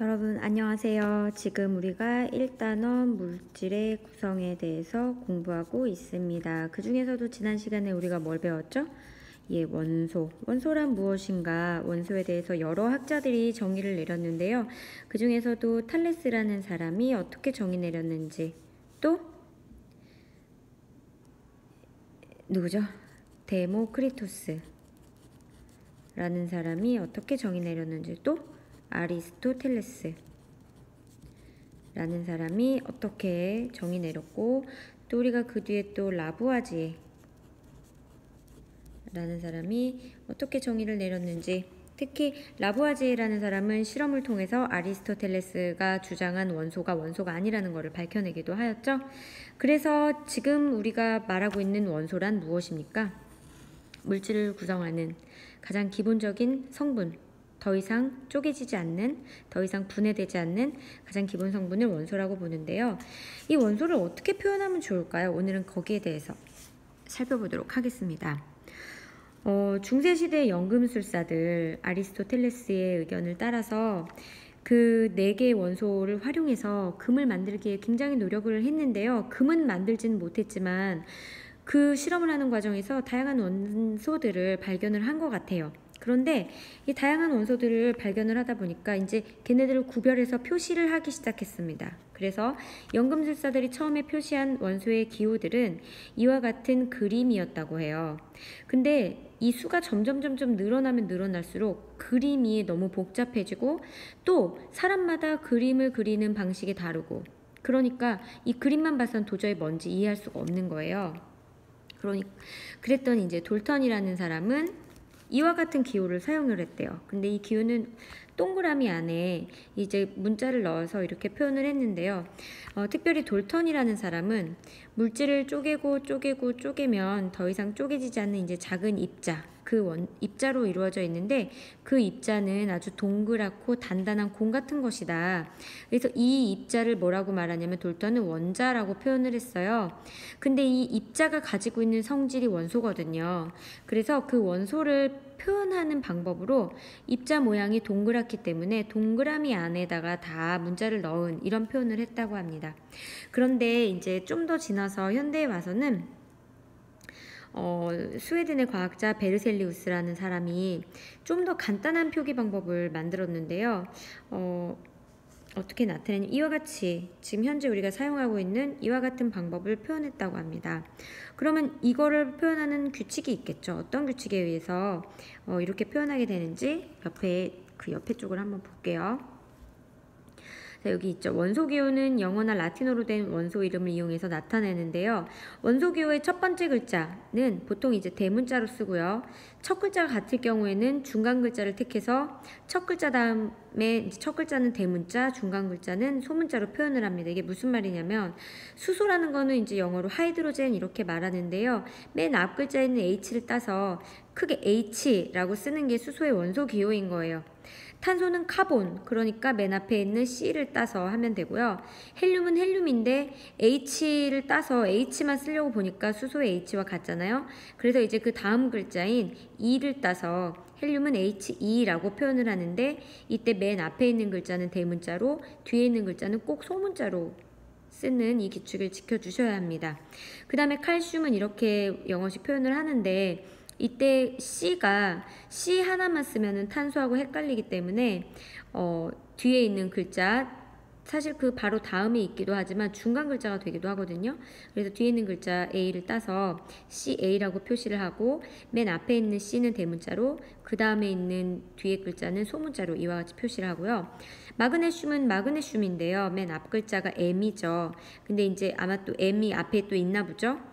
여러분 안녕하세요. 지금 우리가 1단원 물질의 구성에 대해서 공부하고 있습니다. 그 중에서도 지난 시간에 우리가 뭘 배웠죠? 예, 원소. 원소란 무엇인가? 원소에 대해서 여러 학자들이 정의를 내렸는데요. 그 중에서도 탈레스라는 사람이 어떻게 정의 내렸는지 또 누구죠? 데모크리토스라는 사람이 어떻게 정의 내렸는지 또 아리스토텔레스 라는 사람이 어떻게 정의 내렸고 또 우리가 그 뒤에 또 라부아지에 라는 사람이 어떻게 정의를 내렸는지 특히 라부아지에라는 사람은 실험을 통해서 아리스토텔레스가 주장한 원소가 원소가 아니라는 것을 밝혀내기도 하였죠. 그래서 지금 우리가 말하고 있는 원소란 무엇입니까? 물질을 구성하는 가장 기본적인 성분, 더 이상 쪼개지지 않는, 더 이상 분해되지 않는 가장 기본 성분을 원소라고 보는데요. 이 원소를 어떻게 표현하면 좋을까요? 오늘은 거기에 대해서 살펴보도록 하겠습니다. 어, 중세시대 연금술사들 아리스토텔레스의 의견을 따라서 그 네 개의 원소를 활용해서 금을 만들기에 굉장히 노력을 했는데요. 금은 만들지는 못했지만 그 실험을 하는 과정에서 다양한 원소들을 발견을 한 것 같아요. 그런데 이 다양한 원소들을 발견을 하다 보니까 이제 걔네들을 구별해서 표시를 하기 시작했습니다. 그래서 연금술사들이 처음에 표시한 원소의 기호들은 이와 같은 그림이었다고 해요. 근데 이 수가 점점 점점 늘어나면 늘어날수록 그림이 너무 복잡해지고 또 사람마다 그림을 그리는 방식이 다르고 그러니까 이 그림만 봐선 도저히 뭔지 이해할 수가 없는 거예요. 그러니 그랬더니 이제 돌턴이라는 사람은 이와 같은 기호를 사용을 했대요. 근데 이 기호는 동그라미 안에 이제 문자를 넣어서 이렇게 표현을 했는데요. 어, 특별히 돌턴이라는 사람은 물질을 쪼개고 쪼개고 쪼개면 더 이상 쪼개지지 않는 이제 작은 입자, 그 원, 입자로 이루어져 있는데 그 입자는 아주 동그랗고 단단한 공 같은 것이다. 그래서 이 입자를 뭐라고 말하냐면 돌턴은 원자라고 표현을 했어요. 근데 이 입자가 가지고 있는 성질이 원소거든요. 그래서 그 원소를 표현하는 방법으로 입자 모양이 동그랗기 때문에 동그라미 안에다가 다 문자를 넣은 이런 표현을 했다고 합니다. 그런데 이제 좀 더 지나서 현대에 와서는 어, 스웨덴의 과학자 베르셀리우스라는 사람이 좀 더 간단한 표기 방법을 만들었는데요. 어, 어떻게 나타내냐 이와 같이 지금 현재 우리가 사용하고 있는 이와 같은 방법을 표현했다고 합니다. 그러면 이거를 표현하는 규칙이 있겠죠. 어떤 규칙에 의해서 어, 이렇게 표현하게 되는지 옆에 그 옆에 쪽을 한번 볼게요. 자, 여기 있죠. 원소 기호는 영어나 라틴어로 된 원소 이름을 이용해서 나타내는데요. 원소 기호의 첫 번째 글자는 보통 이제 대문자로 쓰고요. 첫 글자가 같을 경우에는 중간 글자를 택해서 첫 글자 다음 에 첫 글자는 대문자, 중간 글자는 소문자로 표현을 합니다. 이게 무슨 말이냐면 수소라는 거는 이제 영어로 하이드로젠 이렇게 말하는데요. 맨 앞 글자에 있는 H를 따서 크게 H라고 쓰는 게 수소의 원소 기호인 거예요. 탄소는 카본, 그러니까 맨 앞에 있는 C를 따서 하면 되고요. 헬륨은 헬륨인데 H를 따서 H만 쓰려고 보니까 수소의 H와 같잖아요. 그래서 이제 그 다음 글자인 E를 따서 헬륨은 HE라고 표현을 하는데 이때 맨 앞에 있는 글자는 대문자로 뒤에 있는 글자는 꼭 소문자로 쓰는 이 규칙을 지켜주셔야 합니다. 그 다음에 칼슘은 이렇게 영어식 표현을 하는데 이때 C가 C 하나만 쓰면은 탄소하고 헷갈리기 때문에 어, 뒤에 있는 글자 사실 그 바로 다음에 있기도 하지만 중간 글자가 되기도 하거든요. 그래서 뒤에 있는 글자 A를 따서 CA라고 표시를 하고 맨 앞에 있는 C는 대문자로 그 다음에 있는 뒤에 글자는 소문자로 이와 같이 표시를 하고요. 마그네슘은 마그네슘인데요. 맨 앞 글자가 M이죠. 근데 이제 아마 또 M이 앞에 또 있나 보죠.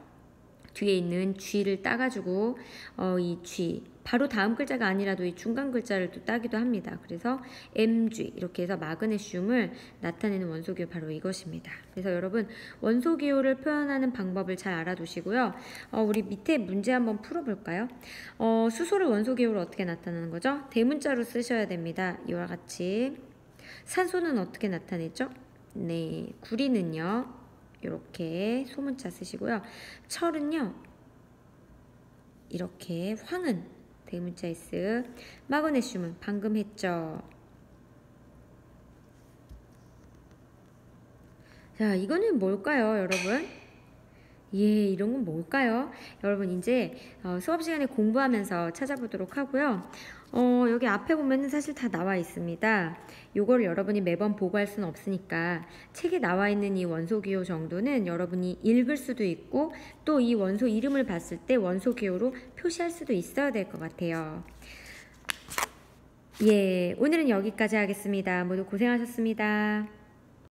뒤에 있는 G를 따가지고 어, 이 G 바로 다음 글자가 아니라도 이 중간 글자를 또 따기도 합니다. 그래서 Mg 이렇게 해서 마그네슘을 나타내는 원소 기호 바로 이것입니다. 그래서 여러분 원소 기호를 표현하는 방법을 잘 알아두시고요. 어, 우리 밑에 문제 한번 풀어볼까요? 어, 수소를 원소 기호로 어떻게 나타내는 거죠? 대문자로 쓰셔야 됩니다. 이와 같이 산소는 어떻게 나타내죠? 네, 구리는요. 이렇게 소문자 쓰시고요. 철은요. 이렇게 황은 네 대문자 S 마그네슘은 방금 했죠. 자 이거는 뭘까요 여러분? 예 이런 건 뭘까요? 여러분 이제 어, 수업 시간에 공부하면서 찾아보도록 하고요. 어, 여기 앞에 보면은 사실 다 나와 있습니다. 요걸 여러분이 매번 보고 할 수는 없으니까 책에 나와 있는 이 원소 기호 정도는 여러분이 읽을 수도 있고 또 이 원소 이름을 봤을 때 원소 기호로 표시할 수도 있어야 될 것 같아요. 예, 오늘은 여기까지 하겠습니다. 모두 고생하셨습니다.